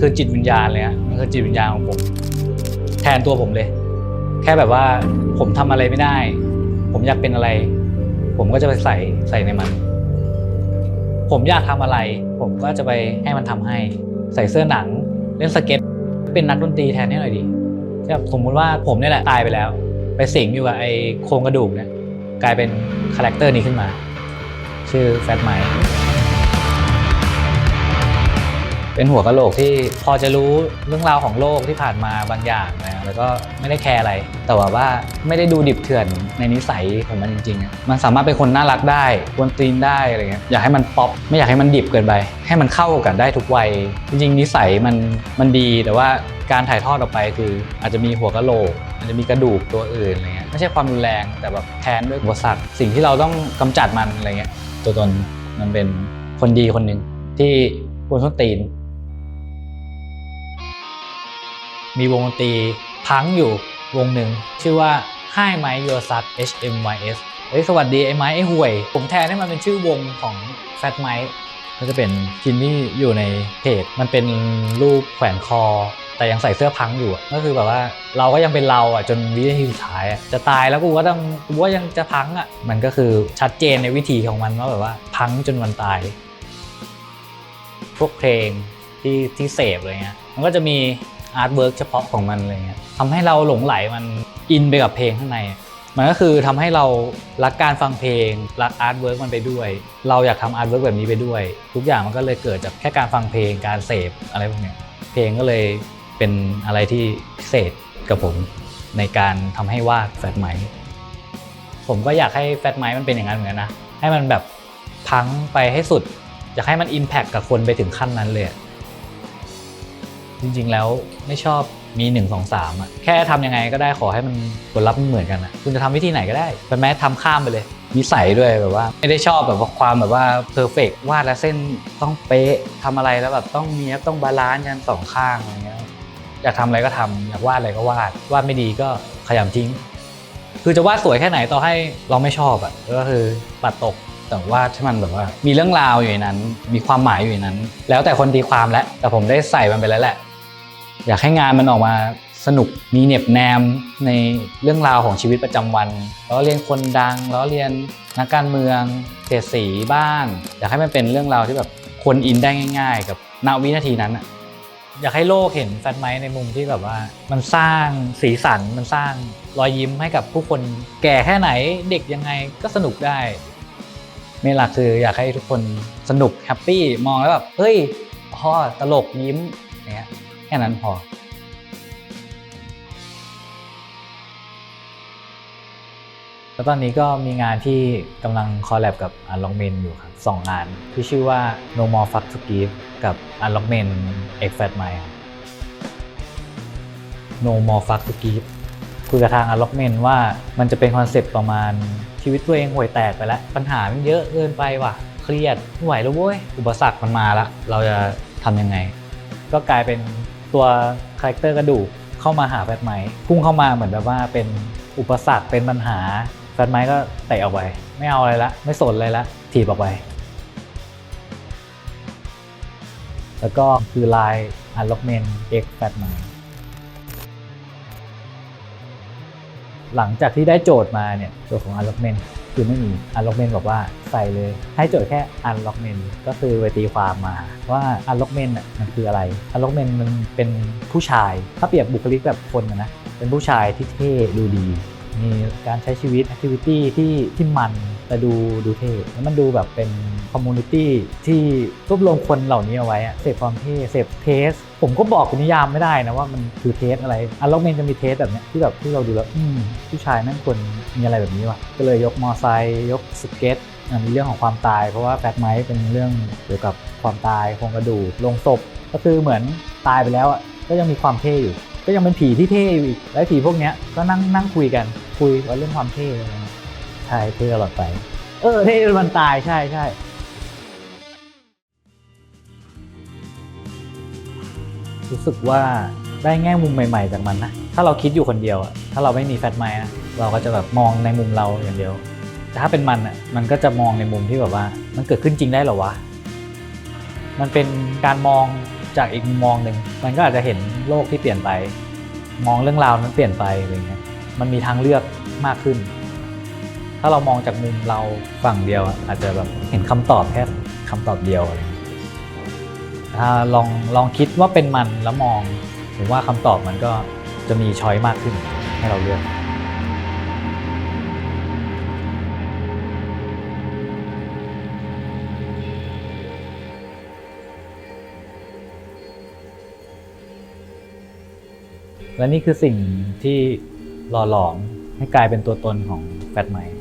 คือจิตวิญญาณเลยฮะมันคือจิตวิญญาณของผม แทนตัวผมเลย แค่แบบว่าผมทำอะไรไม่ได้ ผมอยากเป็นอะไร ผมก็จะไปใส่ใส่ในมัน ผมอยากทำอะไร ผมก็จะไปให้มันทำให้ ใส่เสื้อหนัง เล่นสเก็ต เป็นนักดนตรีแทนให้หน่อยดิสมมุติว่าผมเนี่ยแหละตายไปแล้ว ไปสิงอยู่กับไอ้โครงกระดูกเนี่ยกลายเป็นคาแรคเตอร์นี้ขึ้นมา ชื่อแฟตไมค์ เป็นหัวกะโหลกที่พอจะรู้เรื่องราวของโลกที่ผ่านมาบางอย่างนะแล้วก็ไม่ได้แคร์อะไร แต่ว่าว่าไม่ได้ดูดิบเถื่อนในนิสัยของมันจริงๆอะมันสามารถเป็นคนน่ารักได้กวนตีนได้อะไรเงี้ยอยากให้มันป๊อปไม่อยากให้มันดิบเกินไป ให้มันเข้ากันได้ทุกวัย จริงๆนิสัยมันมันดีแต่ว่าการถ่ายทอดออกไปคืออาจจะมีหัวกะโหลกอาจจะมีกระดูกตัวอื่นอะไรเงี้ยไม่ใช่ความรุนแรงแต่แบบแทนด้วยอุปสรรคสิ่งที่เราต้องกำจัดมันอะไรเงี้ยตัวตนมันเป็นคนดีคนหนึ่งที่กวนส้นตีน มีวงดนตรีพังอยู่วงหนึ่ง ชื่อว่า Hi My Your Sub HMYS เฮ้ยสวัสดีไอ้ไม้ไอ้ห่วย ผมแทนให้มันเป็นชื่อวงของ Fat Mike ก็จะเป็นชิ้นที่อยู่ในเพจมันเป็นรูปแขวนคอ แต่ยังใส่เสื้อพังอยู่ก็คือแบบว่าเราก็ยังเป็นเราอะจนวินาทีสุดท้ายจะตายแล้วกูก็ต้องกูว่ายังจะพังอะมันก็คือชัดเจนในวิธีของมันว่าแบบว่าพังจนวันตาย พวกเพลงที่ที่เสพอะไรเงี้ยมันก็จะมี อาร์ตเวิร์กเฉพาะของมันอะไรเงี้ยทำให้เราหลงไหลมันอินไปกับเพลงข้างใน มันก็คือทำให้เรารักการฟังเพลง รักอาร์ตเวิร์กมันไปด้วย เราอยากทำอาร์ตเวิร์กแบบนี้ไปด้วย ทุกอย่างมันก็เลยเกิดจากแค่การฟังเพลงการเสพอะไรพวกเนี้ยเพลงก็เลยเป็นอะไรที่พิเศษกับผมในการทำให้วาดแฟตไมผมก็อยากให้แฟตไมมันเป็นอย่างนั้นเหมือนกันนะให้มันแบบพังไปให้สุดอยากให้มัน Impact กับคนไปถึงขั้นนั้นเลย จริง ๆ แล้วไม่ชอบมี 1 2 3อะแค่ทำยังไงก็ได้ขอให้มันผลลัพธ์มันเหมือนกันนะคุณจะทำวิธีไหนก็ได้เป็นแม้ทำข้ามไปเลยนิสัยด้วยแบบว่า ไม่ได้ชอบแบบว่าความแบบว่าเพอร์เฟกวาดแล้วเส้นต้องเป๊ะทำอะไรแล้วแบบต้องเนี้ยบต้องบาลานซ์กันสองข้างอะไรเงี้ยอยากทำอะไรก็ทำอยากวาดอะไรก็วาดวาดไม่ดีก็ขยำทิ้ง คือจะวาดสวยแค่ไหนต่อให้เราไม่ชอบอะก็คือปัดตกแต่ว่าที่มันแบบว่า มีเรื่องราวอยู่ในนั้น มีความหมายอยู่ในนั้น แล้วแต่คนตีความแล้วแต่ผมได้ใส่มันไปแล้วแหละ อยากให้งานมันออกมาสนุกมีเหน็บแนมในเรื่องราวของชีวิตประจำวันล้อเรียนคนดังล้อเรียนนักการเมืองเสียสีบ้าง อยากให้มันเป็นเรื่องราวที่แบบคนอินได้ง่าย ๆ กับณวินาทีนั้นอะอยากให้โลกเห็นแฟตไมในมุมที่แบบว่า มันสร้างสีสันมันสร้างรอยยิ้มให้กับผู้คนแก่แค่ไหนเด็กยังไงก็สนุกได้เมนหลักคืออยากให้ทุกคนสนุกแฮปปี้มองแล้วแบบเฮ้ยพอตลกยิ้มอย่างเงี้ย แค่นั้นพอแล้วตอนนี้ก็มีงานที่กำลังคอลแลบกับอันล็อกเมนอยู่ครับสองงานที่ชื่อว่า No More Fuck to Give กับ Unlock Men X Fat m i ครับ No More Fuck to Give คุยกับทาง Unlock Men ว่ามันจะเป็นคอนเซปต์ประมาณชีวิตตัวเองห่วยแตกไปแล้ว ปัญหามันเยอะเกินไปว่ะ เครียดไม่ไหวแล้วเว้ย อุปสรรคมันมาละ เราจะทำยังไง ก็กลายเป็น ตัวคาแรคเตอร์กระดูกเข้ามาหาแฟตไม้พุ่งเข้ามาเหมือนแบบว่าเป็นอุปสรรคเป็นปัญหาแฟตไม้ก็เตะออกไป ไม่เอาอะไรละไม่สนอะไรละถีบออกไป แล้วก็คือลายอัลล็อกเมนเอ็กแฟตไม้ หลังจากที่ได้โจทย์มาเนี่ยตัวของ Unlockment คือไม่มี Unlockment บอกว่าใส่เลย ให้โจทย์แค่ Unlockment ก็คือไปตีความมาว่า Unlockment น่ะมันคืออะไร Unlockment มันเป็นผู้ชาย ถ้าเปรียบบุคลิกแบบคนนะ เป็นผู้ชายที่เท่ดูดี มีการใช้ชีวิตแอคทิวิตี้ที่ที่มันแต่ดูดูเท่แล้วมันดูแบบเป็นคอมมูนิตี้ที่รวบรวมคนเหล่านี้เอาไว้อะเสพความเท่เสพเทส ผมก็บอกคุณนิยามไม่ได้นะว่ามันคือเทสอะไรอันล็อกเมนจะมีเทสแบบเนี้ยที่แบบที่เราดูแล้วอืมผู้ชายนั่นควรมีอะไรแบบนี้ว่ะก็เลยยกมอไซค์ยกสเก็ตอะมีเรื่องของความตาย เพราะว่าแฟตไมค์เป็นเรื่องเกี่ยวกับความตายโครงกระดูกลงศพก็คือเหมือนตายไปแล้วอะก็ยังมีความเท่อยู่ ก็ยังเป็นผีที่เท่อยู่อีกแล้วผีพวกเนี้ยก็นั่งนั่งคุยกันคุยว่าเรื่องความเท่อะไรเงี้ยใช่เท่ตลอดไป เออเท่จนมันตายใช่ใช่ รู้สึกว่าได้แง่มุมใหม่ ๆ จากมันนะ ถ้าเราคิดอยู่คนเดียวอะถ้าเราไม่มีแฟตไมค์นะเราก็จะแบบมองในมุมเราอย่างเดียว แต่ถ้าเป็นมันอะมันก็จะมองในมุมที่แบบว่า มันเกิดขึ้นจริงได้หรอวะ มันเป็นการมองจากอีกมุมมองหนึ่ง มันก็อาจจะเห็นโลกที่เปลี่ยนไป มองเรื่องราวนั้นเปลี่ยนไปอะไรเงี้ย มันมีทางเลือกมากขึ้น ถ้าเรามองจากมุมเราฝั่งเดียวอะอาจจะแบบเห็นคำตอบแค่คำตอบเดียวอะไร ถ้าลองลองคิดว่าเป็นมันแล้วมองผมว่าคำตอบมันก็จะมีช้อยมากขึ้นให้เราเลือกและนี่คือสิ่งที่หล่อหลอมให้กลายเป็นตัวตนของแฟตไมค์